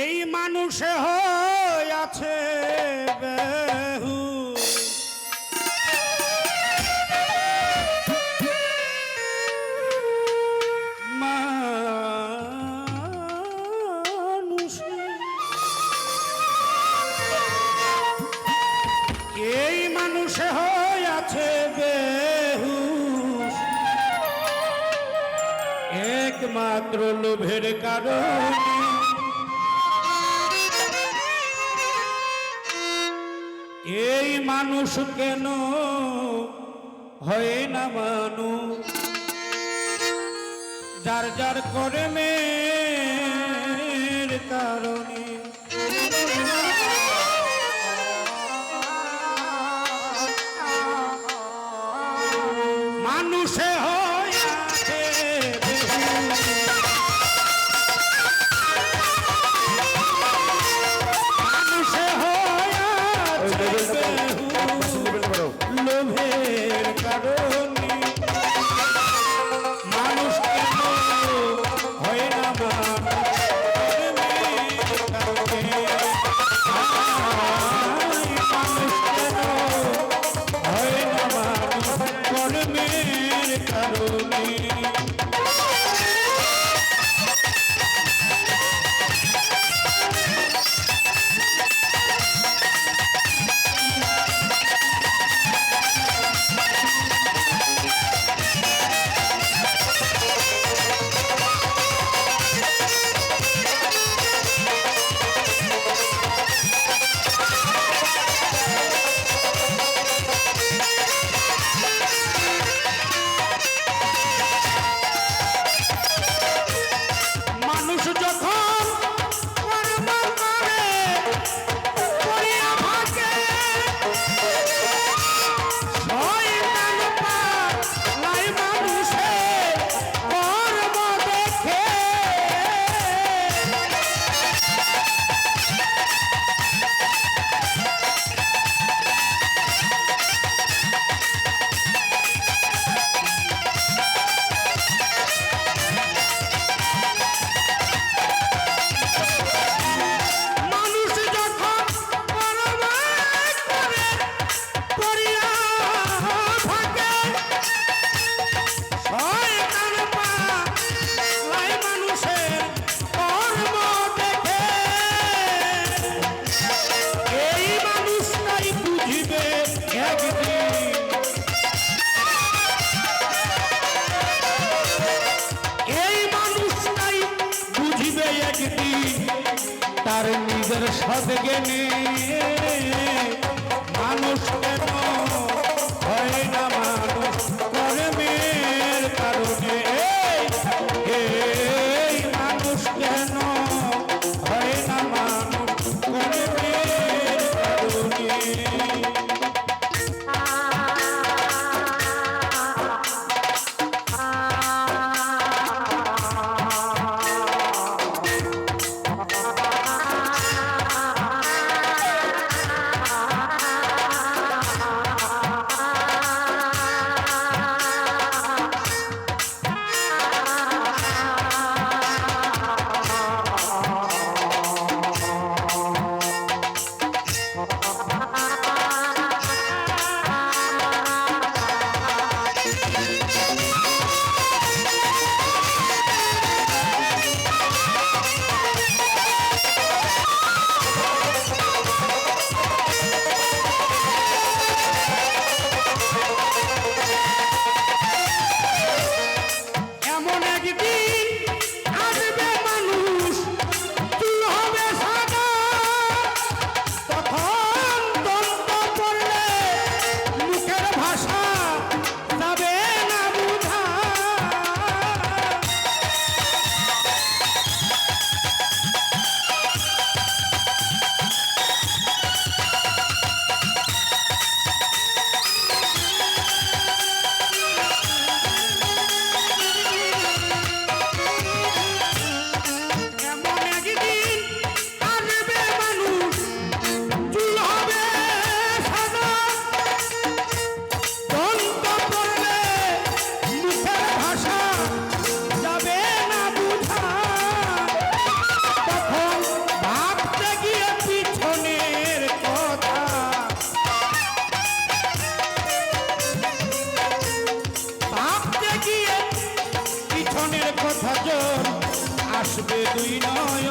এই মানুষে হয়ে বেহু। মানুষে। এই মানুষে হয়ে আছে বেহু। একমাত্র লোভের কারণে এই মানুষ কেন হয় না মানুষ যার যার কর্মের কারণে। মানুষে কর্মের কারণে একদিন তার নিজের সদগেনে মানুষ কেন হয় না নয়ন আসবে দুই নয়ন